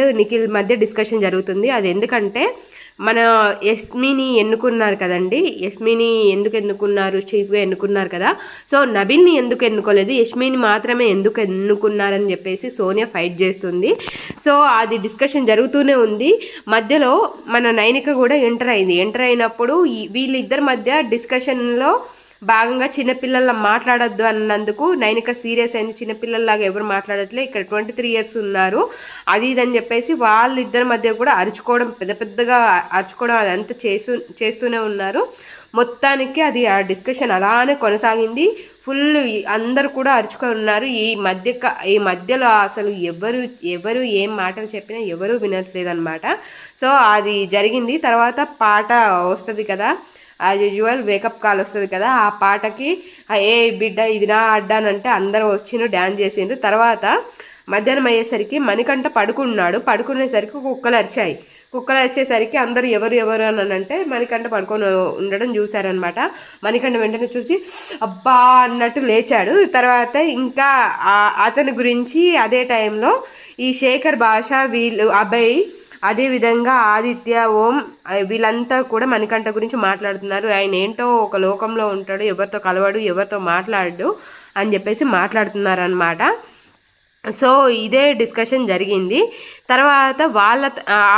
And Nikhil మధ్య discussion జరుగుతుంది. అది ఎందుకంటే మన యస్మిని ఎన్నుకున్నారు కదండి. యస్మిని ఎందుకు ఎన్నుకున్నారు? చీఫ్గా ఎన్నుకున్నారు కదా. సో నబిల్ని ఎందుకు ఎన్నుకోలేదు? యస్మిని మాత్రమే ఎందుకు ఎన్నుకున్నారని చెప్పేసి సోనియా ఫైట్ చేస్తుంది. సో అది డిస్కషన్ జరుగుతూనే ఉంది. మధ్యలో మన నైనిక కూడా ఎంటర్ అయింది. ఎంటర్ అయినప్పుడు వీళ్ళిద్దరి మధ్య డిస్కషన్లో భాగంగా చిన్నపిల్లల మాట్లాడొద్దు అన్నందుకు నైనిక సీరియస్ అయింది. చిన్నపిల్లల్లాగా ఎవరు మాట్లాడట్లే. ఇక్కడ ట్వంటీ త్రీ ఇయర్స్ ఉన్నారు. అది ఇది అని చెప్పేసి వాళ్ళిద్దరి మధ్య కూడా అరుచుకోవడం పెద్ద పెద్దగా అరుచుకోవడం అదంతా చేస్తూ చేస్తూనే ఉన్నారు. మొత్తానికి అది ఆ డిస్కషన్ అలానే కొనసాగింది. ఫుల్ అందరు కూడా అరుచుకొని ఉన్నారు. ఈ మధ్య ఈ మధ్యలో అసలు ఎవరు ఎవరు ఏం మాటలు చెప్పినా ఎవరు వినట్లేదన్నమాట. సో అది జరిగింది. తర్వాత పాట వస్తుంది కదా. యాజ్ యూజువల్ వేకప్ కాల్ వస్తుంది కదా ఆ పాటకి ఏ బిడ్డ ఇది నా అడ్డానంటే అందరూ వచ్చిండ్రు డ్యాన్స్ చేసిండ్రు. తర్వాత మధ్యాహ్నం అయ్యేసరికి మణికంఠ పడుకున్నాడు. పడుకునేసరికి కుక్కలు అరిచాయి. కుక్కలు వచ్చేసరికి అందరూ ఎవరు ఎవరు అని అంటే మణికంట పడుకొని ఉండడం చూశారనమాట మణికంట వెంటనే చూసి అబ్బా అన్నట్టు లేచాడు. తర్వాత ఇంకా అతని గురించి అదే టైంలో ఈ శేఖర్ భాష వీళ్ళు అబ్బాయి అదేవిధంగా ఆదిత్య ఓం వీళ్ళంతా కూడా మణికంఠ గురించి మాట్లాడుతున్నారు. ఆయన ఏంటో ఒక లోకంలో ఉంటాడు ఎవరితో కలవడు ఎవరితో మాట్లాడు అని చెప్పేసి మాట్లాడుతున్నారనమాట సో ఇదే డిస్కషన్ జరిగింది. తర్వాత వాళ్ళ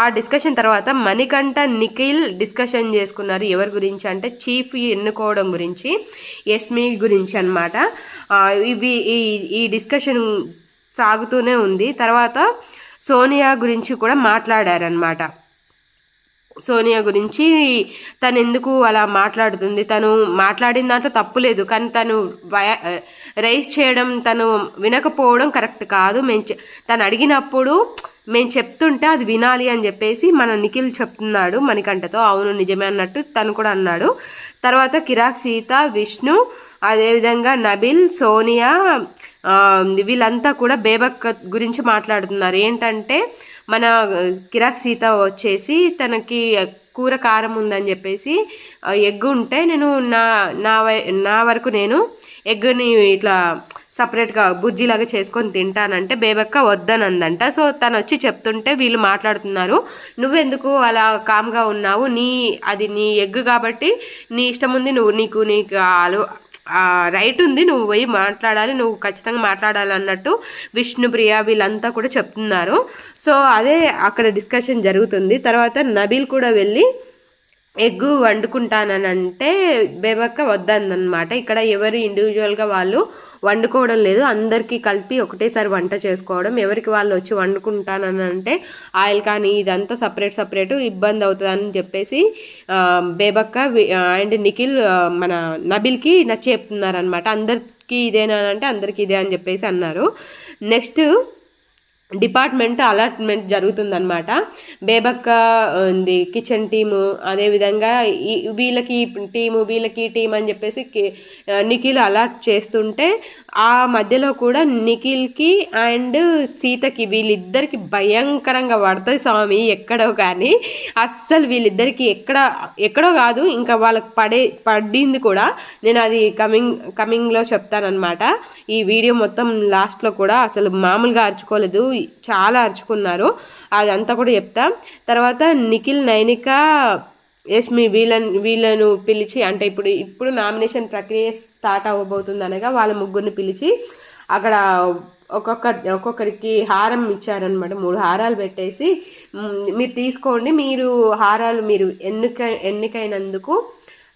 ఆ డిస్కషన్ తర్వాత మణికంఠ నిఖిల్ డిస్కషన్ చేసుకున్నారు. ఎవరి గురించి అంటే చీఫ్ ఎన్నుకోవడం గురించి ఎస్మి గురించి అనమాట ఇవి ఈ ఈ డిస్కషన్ సాగుతూనే ఉంది. తర్వాత సోనియా గురించి కూడా మాట్లాడారనమాట సోనియా గురించి తను ఎందుకు అలా మాట్లాడుతుంది? తను మాట్లాడిన దాంట్లో తప్పు లేదు. కానీ తను రైస్ చేయడం తను వినకపోవడం కరెక్ట్ కాదు. మేము తను అడిగినప్పుడు మేము చెప్తుంటే అది వినాలి అని చెప్పేసి మన నిఖిల్ చెప్తున్నాడు. మణికంఠతో అవును నిజమే అన్నట్టు తను కూడా అన్నాడు. తర్వాత కిరాక్ సీత విష్ణు అదేవిధంగా నబిల్ సోనియా వీళ్ళంతా కూడా బేబక్ గురించి మాట్లాడుతున్నారు. ఏంటంటే మన కిరాక్ సీత వచ్చేసి తనకి కూర కారం ఉందని చెప్పేసి ఎగ్ ఉంటే నేను నా నా వై నా వరకు నేను ఎగ్ని ఇట్లా సపరేట్గా బుజ్జిలాగా చేసుకొని తింటానంటే బేబక్క వద్దని అందంట సో తను వచ్చి చెప్తుంటే వీళ్ళు మాట్లాడుతున్నారు. నువ్వెందుకు అలా కామ్గా ఉన్నావు? నీ అది నీ ఎగ్ కాబట్టి నీ ఇష్టం ఉంది నువ్వు నీకు నీకు అలవా రైట్ ఉంది. నువ్వు పోయి మాట్లాడాలి. నువ్వు ఖచ్చితంగా మాట్లాడాలి అన్నట్టు విష్ణుప్రియ వీళ్ళంతా కూడా చెప్తున్నారు. సో అదే అక్కడ డిస్కషన్ జరుగుతుంది. తర్వాత నబీల్ కూడా వెళ్ళి ఎగ్గు వండుకుంటానని అంటే బేబక్క వద్దన్నమాట. ఇక్కడ ఎవరు ఇండివిజువల్గా వాళ్ళు వండుకోవడం లేదు. అందరికీ కలిపి ఒకటేసారి వంట చేసుకోవడం. ఎవరికి వాళ్ళు వచ్చి వండుకుంటానని అంటే ఆయిల్ కానీ ఇదంతా సపరేట్ సపరేట్ ఇబ్బంది అవుతుందని చెప్పేసి బేబక్క అండ్ నిఖిల్ మన నబిల్కి నచ్చి చెప్తున్నారనమాట అందరికీ ఇదేనా అంటే అందరికీ ఇదే అని చెప్పేసి అన్నారు. నెక్స్ట్ డిపార్ట్మెంట్ అలాట్మెంట్ జరుగుతుందనమాట బేబక్క ఉంది కిచెన్ టీము అదేవిధంగా ఈ- వీళ్ళకి టీము వీళ్ళకి టీం అని చెప్పేసి నిఖిల్ అలాట్ చేస్తుంటే ఆ మధ్యలో కూడా నిఖిల్కి అండ్ సీతకి వీళ్ళిద్దరికి భయంకరంగా పడుతుంది స్వామి ఎక్కడో కానీ. అస్సలు వీళ్ళిద్దరికి ఎక్కడ ఎక్కడో కాదు ఇంకా వాళ్ళకి పడే పడింది కూడా నేను అది కమింగ్ కమింగ్లో చెప్తానమాట ఈ వీడియో మొత్తం లాస్ట్లో కూడా అసలు మామూలుగా అరుచుకోలేదు. చాలా అరుచుకున్నారు. అదంతా కూడా చెప్తా. తర్వాత నిఖిల్ నైనిక యష్మి వీళ్ళని వీళ్ళను పిలిచి అంటే ఇప్పుడు ఇప్పుడు నామినేషన్ ప్రక్రియ స్టార్ట్ అవ్వబోతుంది అనగా వాళ్ళ ముగ్గురిని పిలిచి అక్కడ ఒక్కొక్క ఒక్కొక్కరికి హారం ఇచ్చారనమాట. మూడు హారాలు పెట్టేసి మీరు తీసుకోండి. మీరు హారాలు మీరు ఎన్నిక ఎన్నికైనందుకు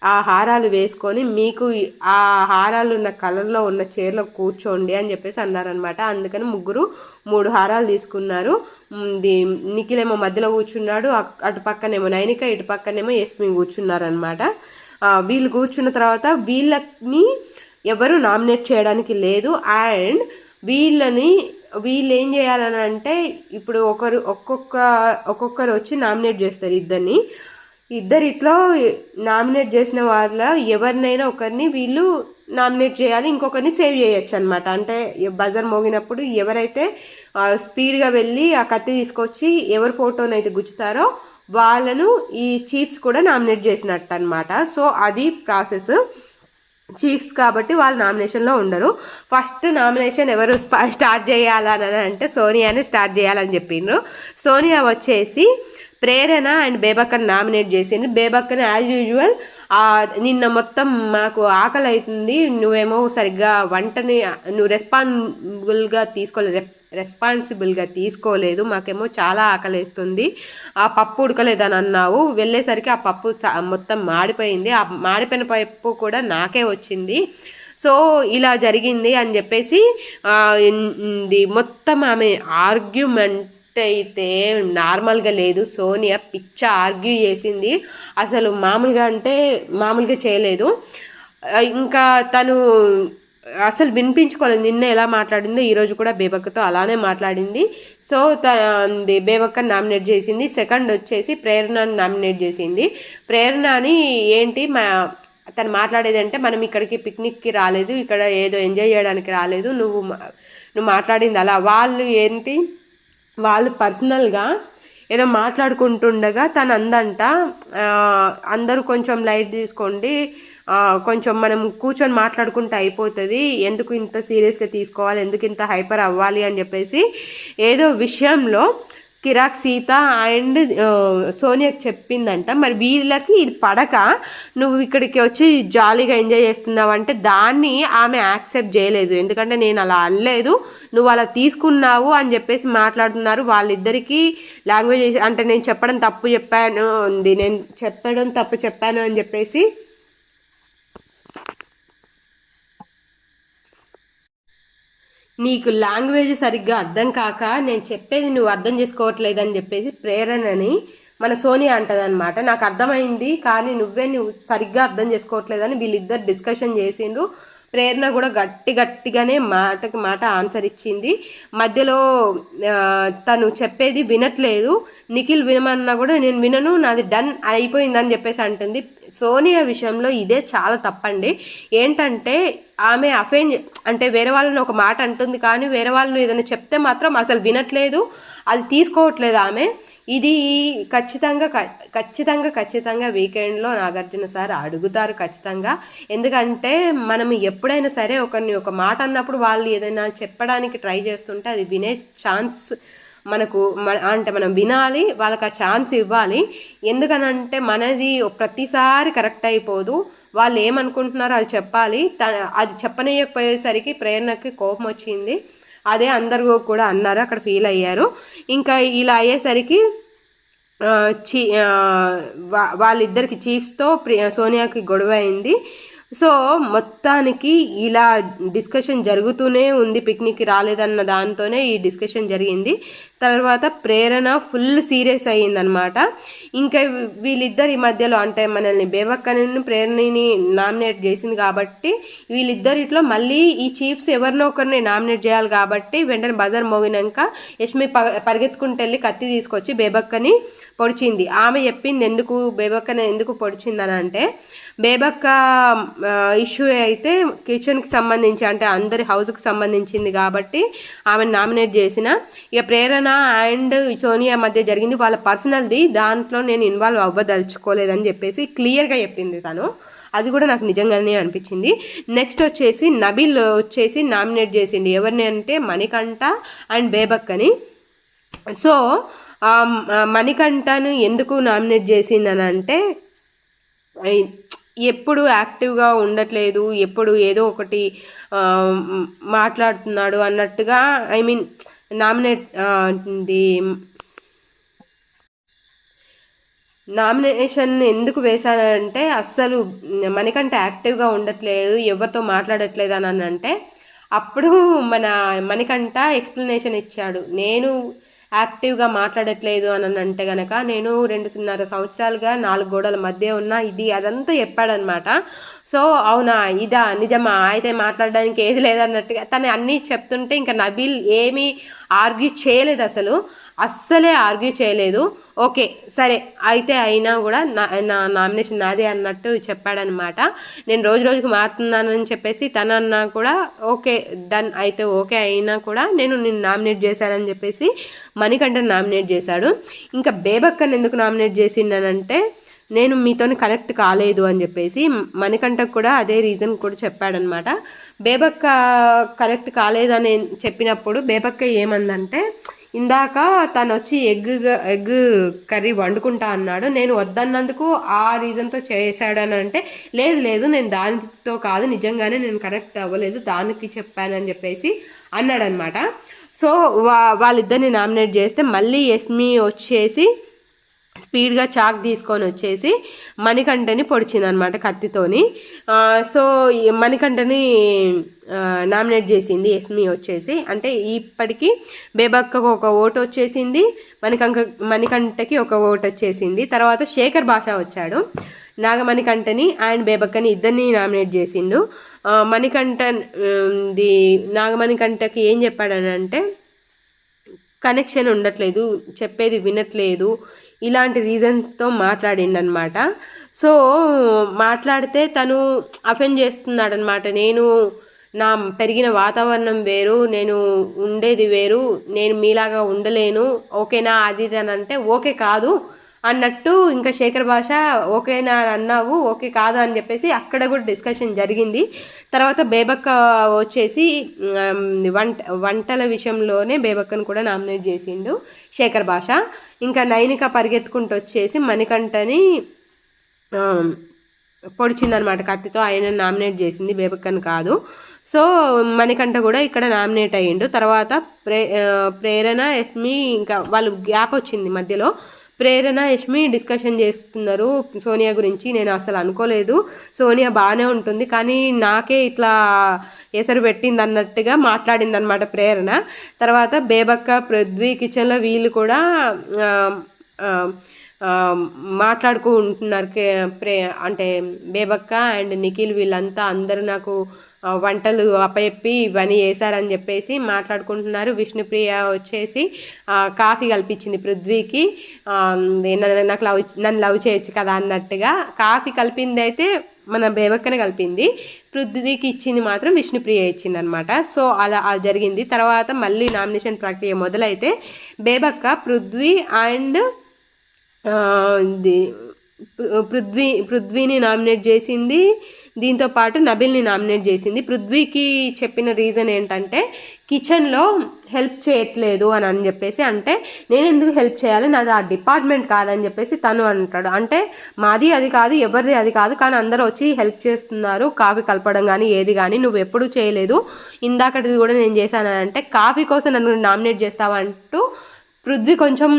ఆ హారాలు వేసుకొని మీకు ఆ హారాలు ఉన్న కలర్లో ఉన్న చైర్లో కూర్చోండి అని చెప్పేసి అన్నారనమాట. అందుకని ముగ్గురు మూడు హారాలు తీసుకున్నారు. నిఖిలేమో మధ్యలో కూర్చున్నాడు అటు పక్కనేమో నైనిక ఇటు పక్కనేమో ఎస్మి కూర్చున్నారనమాట. వీళ్ళు కూర్చున్న తర్వాత వీళ్ళని ఎవరు నామినేట్ చేయడానికి లేదు. అండ్ వీళ్ళని వీళ్ళు ఏం చేయాలని అంటే ఇప్పుడు ఒకరు ఒక్కొక్క ఒక్కొక్కరు వచ్చి నామినేట్ చేస్తారు ఇద్దరిని. ఇద్దరిట్లో నామినేట్ చేసిన వాళ్ళ ఎవరినైనా ఒకరిని వీళ్ళు నామినేట్ చేయాలి ఇంకొకరిని సేవ్ చేయొచ్చు అనమాట అంటే బజర్ మోగినప్పుడు ఎవరైతే స్పీడ్గా వెళ్ళి ఆ కత్తి తీసుకొచ్చి ఎవరి ఫోటోనైతే గుచ్చుతారో వాళ్ళను ఈ చీఫ్స్ కూడా నామినేట్ చేసినట్టు అనమాట సో అది ప్రాసెస్. చీఫ్స్ కాబట్టి వాళ్ళు నామినేషన్లో ఉండరు. ఫస్ట్ నామినేషన్ ఎవరు స్టార్ట్ చేయాలని అంటే సోనియానే స్టార్ట్ చేయాలని చెప్పిండ్రు. సోనియా వచ్చేసి ప్రేరణ అండ్ బేబక్కని నామినేట్ చేసింది బేబక్కని యాజ్ యూజువల్ నిన్న మొత్తం మాకు ఆకలి అవుతుంది నువ్వేమో సరిగ్గా వంటని నువ్వు రెస్పాన్సిబుల్గా తీసుకోలేదు రెస్పాన్సిబుల్గా తీసుకోలేదు. మాకేమో చాలా ఆకలేస్తుంది. ఆ పప్పు ఉడకలేదని అన్నావు. వెళ్ళేసరికి ఆ పప్పు మొత్తం మాడిపోయింది. ఆ మాడిపోయిన పప్పు కూడా నాకే వచ్చింది. సో ఇలా జరిగింది అని చెప్పేసి ఇది మొత్తం ఆమె ఆర్గ్యుమెంట్ అయితే నార్మల్గా లేదు. సోనియా పిచ్చ ఆర్గ్యూ చేసింది. అసలు మామూలుగా అంటే మామూలుగా చేయలేదు. ఇంకా తను అసలు వినిపించుకోలేదు. నిన్న ఎలా మాట్లాడిందో ఈరోజు కూడా బేబక్కతో అలానే మాట్లాడింది. సో త బేబక్క నామినేట్ చేసింది. సెకండ్ వచ్చేసి ప్రేరణని నామినేట్ చేసింది. ప్రేరణని ఏంటి మా తను మాట్లాడేది అంటే మనం ఇక్కడికి పిక్నిక్కి రాలేదు. ఇక్కడ ఏదో ఎంజాయ్ చేయడానికి రాలేదు. నువ్వు నువ్వు మాట్లాడింది అలా. వాళ్ళు ఏంటి? వాళ్ళు పర్సనల్గా ఏదో మాట్లాడుకుంటుండగా తను అందంట అందరూ కొంచెం లైట్ తీసుకోండి కొంచెం మనం కూర్చొని మాట్లాడుకుంటే అయిపోతుంది ఎందుకు ఇంత సీరియస్గా తీసుకోవాలి ఎందుకు ఇంత హైపర్ అవ్వాలి అని చెప్పేసి ఏదో విషయంలో కిరాక్ సీత అండ్ సోనియాకి చెప్పిందంట. మరి వీళ్ళకి ఇది పడక. నువ్వు ఇక్కడికి వచ్చి జాలీగా ఎంజాయ్ చేస్తున్నావు అంటే దాన్ని ఆమె యాక్సెప్ట్ చేయలేదు. ఎందుకంటే నేను అలా అనలేదు. నువ్వు అలా తీసుకున్నావు అని చెప్పేసి మాట్లాడుతున్నారు వాళ్ళిద్దరికీ లాంగ్వేజ్ అంటే నేను చెప్పడం తప్పు చెప్పాను ఉంది నేను చెప్పడం తప్పు చెప్పాను అని చెప్పేసి నీకు లాంగ్వేజ్ సరిగ్గా అర్థం కాక నేను చెప్పేది నువ్వు అర్థం చేసుకోవట్లేదని చెప్పేసి ప్రేరణని మన సోనియా అంటదనమాట నాకు అర్థమైంది కానీ నువ్వే నువ్వు సరిగ్గా అర్థం చేసుకోవట్లేదని వీళ్ళిద్దరు డిస్కషన్ చేసిండ్రు. ప్రేరణ కూడా గట్టి గట్టిగానే మాటకి మాట ఆన్సర్ ఇచ్చింది. మధ్యలో తను చెప్పేది వినట్లేదు. నిఖిల్ వినమన్నా కూడా నేను వినను నాది డన్ అయిపోయిందని చెప్పేసి అంటుంది. సోనియా విషయంలో ఇదే చాలా తప్పండి. ఏంటంటే ఆమె అఫెండ్ అంటే వేరే వాళ్ళని ఒక మాట అంటుంది కానీ వేరే వాళ్ళు ఏదైనా చెప్తే మాత్రం అసలు వినట్లేదు. అది తీసుకోవట్లేదు ఆమె. ఇది ఖచ్చితంగా ఖచ్చితంగా ఖచ్చితంగా వీకెండ్లో నాగార్జున సార్ అడుగుతారు ఖచ్చితంగా. ఎందుకంటే మనం ఎప్పుడైనా సరే ఒకరిని ఒక మాట అన్నప్పుడు వాళ్ళు ఏదైనా చెప్పడానికి ట్రై చేస్తుంటే అది వినే ఛాన్స్ మనకు మన- అంటే మనం వినాలి వాళ్ళకి ఆ ఛాన్స్ ఇవ్వాలి. ఎందుకనంటే మనది ప్రతిసారి కరెక్ట్ అయిపోదు. వాళ్ళు ఏమనుకుంటున్నారో అది చెప్పాలి. అది చెప్పనీయకపోయేసరికి ప్రేరణకి కోపం వచ్చింది. అదే అందరూ కూడా అన్నారు అక్కడ ఫీల్ అయ్యారు. ఇంకా ఇలా అయ్యేసరికి చీ వా- వాళ్ళిద్దరికి చీఫ్స్తో ప్రి సోనియాకి గొడవ అయింది. సో మొత్తానికి ఇలా డిస్కషన్ జరుగుతూనే ఉంది పిక్నిక్కి రాలేదన్న దాంతోనే ఈ డిస్కషన్ జరిగింది. తర్వాత ప్రేరణ ఫుల్ సీరియస్ అయ్యిందనమాట ఇంకా వీళ్ళిద్దరి మధ్యలో అంటే మనల్ని బేబక్కని ప్రేరణని నామినేట్ చేసింది కాబట్టి వీళ్ళిద్దరిట్లో మళ్ళీ ఈ చీఫ్స్ ఎవరినో ఒకరిని నామినేట్ చేయాలి కాబట్టి వెంటనే బజర్ మోగినాక యష్మి ప పరిగెత్తుకుంటూ వెళ్ళి కత్తి తీసుకొచ్చి బేబక్కని పొడిచింది. ఆమె చెప్పింది ఎందుకు బేబక్కని ఎందుకు పొడిచిందని అంటే బేబక్క ఇష్యూ అయితే కిచెన్కి సంబంధించి అంటే అందరి హౌస్కి సంబంధించింది కాబట్టి ఆమెను నామినేట్ చేసిన. ఇక ప్రేరణ అండ్ సోనియా మధ్య జరిగింది. వాళ్ళ పర్సనల్ది దాంట్లో నేను ఇన్వాల్వ్ అవ్వదలుచుకోలేదని చెప్పేసి క్లియర్గా చెప్పింది తను. అది కూడా నాకు నిజంగానే అనిపించింది. నెక్స్ట్ వచ్చేసి నబిల్ వచ్చేసి నామినేట్ చేసింది. ఎవరిని అంటే మణికంఠ అండ్ బేబక్ అని సో మణికంఠను ఎందుకు నామినేట్ చేసిందని అంటే ఎప్పుడు యాక్టివ్గా ఉండట్లేదు ఎప్పుడు ఏదో ఒకటి మాట్లాడుతున్నాడు అన్నట్టుగా I mean nominate the nomination ఎందుకు వేశానంటే అస్సలు మనకంటే యాక్టివ్గా ఉండట్లేదు ఎవరితో మాట్లాడట్లేదు అని అంటే అప్పుడు మన మనకంట ఎక్స్ప్లెనేషన్ ఇచ్చాడు. నేను యాక్టివ్గా మాట్లాడట్లేదు అని అంటే గనక నేను రెండున్నర సంవత్సరాలుగా నాలుగు గోడల మధ్య ఉన్న ఇది అదంతా చెప్పాడనమాట. సో అవునా? ఇదా? నిజమా? అయితే మాట్లాడడానికి ఏది లేదన్నట్టుగా తను అన్నీ చెప్తుంటే ఇంకా నబీల్ ఏమీ ఆర్గ్యూ చేయలేదు అసలు. అస్సలే ఆర్గ్యూ చేయలేదు. ఓకే సరే అయితే అయినా కూడా నా నా నామినేషన్ నాదే అన్నట్టు చెప్పాడనమాట. నేను రోజు రోజుకి మారుతున్నానని చెప్పేసి తను అన్నా కూడా ఓకే డన్ అయితే ఓకే అయినా కూడా నేను నిన్ను నామినేట్ చేశానని చెప్పేసి మణికంఠన్ నామినేట్ చేశాడు. ఇంకా బేబక్కని ఎందుకు నామినేట్ చేసిండనంటే నేను మీతోని కనెక్ట్ కాలేదు అని చెప్పేసి మణికంఠకు కూడా అదే రీజన్ కూడా చెప్పాడనమాట. బేబక్క కనెక్ట్ కాలేదని చెప్పినప్పుడు బేబక్క ఏమందంటే ఇందాక తను వచ్చి ఎగ్ ఎగ్ కర్రీ వండుకుంటా అన్నాడు. నేను వద్దన్నందుకు ఆ రీజన్తో చేశాడని అంటే లేదు లేదు నేను దానితో కాదు నిజంగానే నేను కనెక్ట్ అవ్వలేదు దానికి చెప్పానని చెప్పేసి అన్నాడనమాట సో వా వాళ్ళిద్దరిని నామినేట్ చేస్తే మళ్ళీ ఎస్మి వచ్చేసి స్పీడ్గా చాక్ తీసుకొని వచ్చేసి మణికంఠని పొడిచిందనమాట కత్తితోని. సో మణికంఠని నామినేట్ చేసింది ఎస్మి వచ్చేసి. అంటే ఇప్పటికీ బేబక్కకు ఒక ఓటు వచ్చేసింది మణికంక మణికంఠకి ఒక ఓటు వచ్చేసింది. తర్వాత శేఖర్ భాష వచ్చాడు నాగమణికంఠని అండ్ బేబక్కని ఇద్దరిని నామినేట్ చేసిండు. మణికంఠ ది నాగమణికంఠకి ఏం చెప్పాడనంటే కనెక్షన్ ఉండట్లేదు చెప్పేది వినట్లేదు. ఇలాంటి రీజన్తో మాట్లాడిండనమాట. సో మాట్లాడితే తను అఫెండ్ చేస్తున్నాడనమాట. నేను నా పెరిగిన వాతావరణం వేరు నేను ఉండేది వేరు నేను మీలాగా ఉండలేను. ఓకేనా? అది అని అంటే ఓకే కాదు. అన్నట్టు ఇంకా శేఖర్ భాష ఓకేనా అన్నావు ఓకే కాదు అని చెప్పేసి అక్కడ కూడా డిస్కషన్ జరిగింది. తర్వాత బేబక్క వచ్చేసి వంట వంటల విషయంలోనే బేబక్కను కూడా నామినేట్ చేసిండు శేఖర్ భాష. ఇంకా నైనిక పరిగెత్తుకుంటూ వచ్చేసి మణికంఠని పొడిచిందనమాట కత్తితో ఆయన నామినేట్ చేసింది బేబక్కను కాదు. సో మణికంఠ కూడా ఇక్కడ నామినేట్ అయ్యిండు. తర్వాత ప్రే ప్రేరణ ఎస్మి ఇంకా వాళ్ళు గ్యాప్ వచ్చింది మధ్యలో. ప్రేరణ యష్మి డిస్కషన్ చేస్తున్నారు సోనియా గురించి. నేను అసలు అనుకోలేదు. సోనియా బాగానే ఉంటుంది. కానీ నాకే ఇట్లా ఎసరు పెట్టింది అన్నట్టుగా మాట్లాడింది అనమాట ప్రేరణ. తర్వాత బేబక్క పృథ్వీ కిచెన్లో వీళ్ళు కూడా మాట్లాడుకుంటున్నారు ప్రే అంటే బేబక్క అండ్ నిఖిల్ వీళ్ళంతా అందరూ నాకు వంటలు అప్పయెప్పి ఇవన్నీ వేశారని చెప్పేసి మాట్లాడుకుంటున్నారు. విష్ణుప్రియ వచ్చేసి కాఫీ కల్పించింది పృథ్వీకి. నాకు లవ్ నన్ను లవ్ చేయొచ్చు కదా అన్నట్టుగా కాఫీ కలిపింది అయితే మన బేబక్కనే కలిపింది. పృథ్వీకి ఇచ్చింది మాత్రం విష్ణుప్రియ ఇచ్చింది అనమాట సో అలా జరిగింది. తర్వాత మళ్ళీ నామినేషన్ ప్రక్రియ మొదలైతే బేబక్క పృథ్వీ అండ్ పృథ్వీ పృథ్వీని నామినేట్ చేసింది. దీంతో పాటు నబిల్ని నామినేట్ చేసింది. పృథ్వీకి చెప్పిన రీజన్ ఏంటంటే కిచెన్లో హెల్ప్ చేయట్లేదు అని అని చెప్పేసి. అంటే నేను ఎందుకు హెల్ప్ చేయాలి? నాది ఆ డిపార్ట్మెంట్ కాదని చెప్పేసి తను అంటాడు. అంటే మాది అది కాదు ఎవరిది అది కాదు కానీ అందరూ వచ్చి హెల్ప్ చేస్తున్నారు. కాఫీ కలపడం కానీ ఏది కానీ నువ్వు ఎప్పుడు చేయలేదు. ఇందాకటిది కూడా నేను చేశాను అంటే కాఫీ కోసం నన్ను నామినేట్ చేస్తావంటూ పృథ్వీ కొంచెం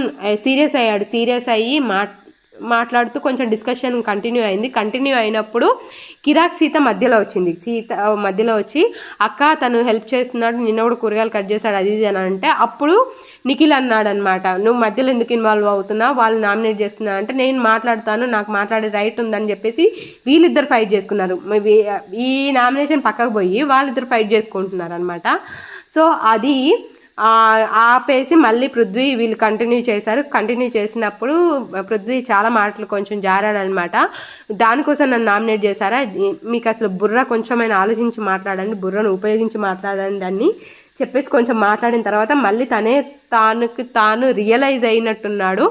సీరియస్ అయ్యాడు. సీరియస్ అయ్యి మా మాట్లాడుతూ కొంచెం డిస్కషన్ కంటిన్యూ అయింది. కంటిన్యూ అయినప్పుడు కిరాక్ సీత మధ్యలో వచ్చింది. సీత మధ్యలో వచ్చి అక్క తను హెల్ప్ చేస్తున్నాడు. నిన్న కూడా కూరగాయలు కట్ చేశాడు. అది ఇది అని అంటే అప్పుడు నిఖిల్ అన్నాడు అనమాట నువ్వు మధ్యలో ఎందుకు ఇన్వాల్వ్ అవుతున్నావు? వాళ్ళు నామినేట్ చేస్తున్నా అంటే నేను మాట్లాడతాను. నాకు మాట్లాడే రైట్ ఉందని చెప్పేసి వీళ్ళిద్దరు ఫైట్ చేసుకున్నారు. ఈ నామినేషన్ పక్కకు పోయి వాళ్ళిద్దరు ఫైట్ చేసుకుంటున్నారు అనమాట సో అది ఆపేసి మళ్ళీ పృథ్వీ వీళ్ళు కంటిన్యూ చేశారు. కంటిన్యూ చేసినప్పుడు పృథ్వీ చాలా మాటలు కొంచెం జారాడనమాట. దానికోసం నన్ను నామినేట్ చేశారా? మీకు అసలు బుర్ర కొంచెమైనా ఆలోచించి మాట్లాడండి బుర్రను ఉపయోగించి మాట్లాడండి అని చెప్పేసి కొంచెం మాట్లాడిన తర్వాత మళ్ళీ తనే తానుకి తాను రియలైజ్ అయినట్టున్నాడు.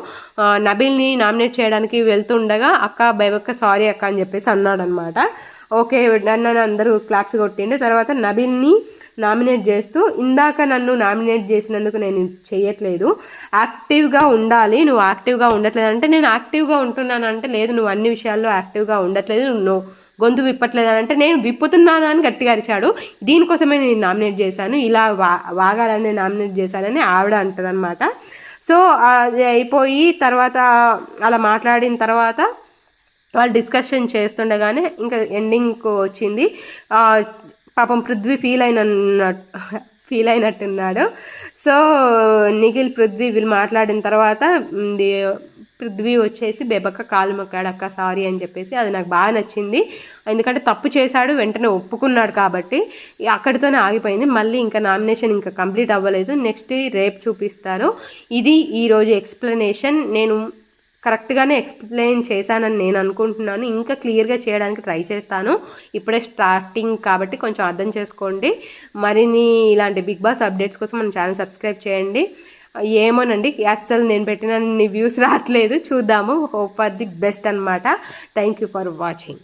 నబిల్ని నామినేట్ చేయడానికి వెళ్తుండగా అక్క బైబక్క సారీ అక్క అని చెప్పేసి అన్నాడు అనమాట ఓకే నన్ను అందరూ క్లాప్స్ కొట్టిండు. తర్వాత నబిల్ని నామినేట్ చేస్తూ ఇందాక నన్ను నామినేట్ చేసినందుకు నేను చేయట్లేదు. యాక్టివ్గా ఉండాలి. నువ్వు యాక్టివ్గా ఉండట్లేదు. అంటే నేను యాక్టివ్గా ఉంటున్నాను. అంటే లేదు నువ్వు అన్ని విషయాల్లో యాక్టివ్గా ఉండట్లేదు. నువ్వు గొంతు విప్పట్లేదు. అంటే నేను విప్పుతున్నాను అని గట్టిగా అరిచాడు. దీనికోసమే నేను నామినేట్ చేశాను. ఇలా వా వాగాలని నామినేట్ చేశానని ఆవిడ అంటదనమాట సో అది అయిపోయి తర్వాత అలా మాట్లాడిన తర్వాత వాళ్ళు డిస్కషన్ చేస్తుండగానే ఇంకా ఎండింగ్కి వచ్చింది. పాపం పృథ్వీ ఫీల్ అయిన ఫీల్ అయినట్టున్నాడు. సో నిఖిల్ పృథ్వీ వీళ్ళు మాట్లాడిన తర్వాత పృథ్వీ వచ్చేసి బెబక్క కాలు మొక్కాడు అక్క సారీ అని చెప్పేసి. అది నాకు బాగా నచ్చింది. ఎందుకంటే తప్పు చేశాడు వెంటనే ఒప్పుకున్నాడు కాబట్టి. అక్కడితోనే ఆగిపోయింది. మళ్ళీ ఇంకా నామినేషన్ ఇంకా కంప్లీట్ అవ్వలేదు. నెక్స్ట్ రేపు చూపిస్తారు. ఇది ఈరోజు ఎక్స్ప్లెనేషన్. నేను కరెక్ట్గానే ఎక్స్ప్లెయిన్ చేశానని నేను అనుకుంటున్నాను. ఇంకా క్లియర్గా చేయడానికి ట్రై చేస్తాను. ఇప్పుడే స్టార్టింగ్ కాబట్టి కొంచెం అర్థం చేసుకోండి. మరిన్ని ఇలాంటి బిగ్ బాస్ అప్డేట్స్ కోసం మన ఛానల్ సబ్స్క్రైబ్ చేయండి. ఏమోనండి అస్సలు నేను పెట్టిన వ్యూస్ రావట్లేదు. చూద్దాము. హోప్ ఫర్ ది బెస్ట్ అనమాట థ్యాంక్ యూ ఫర్ వాచింగ్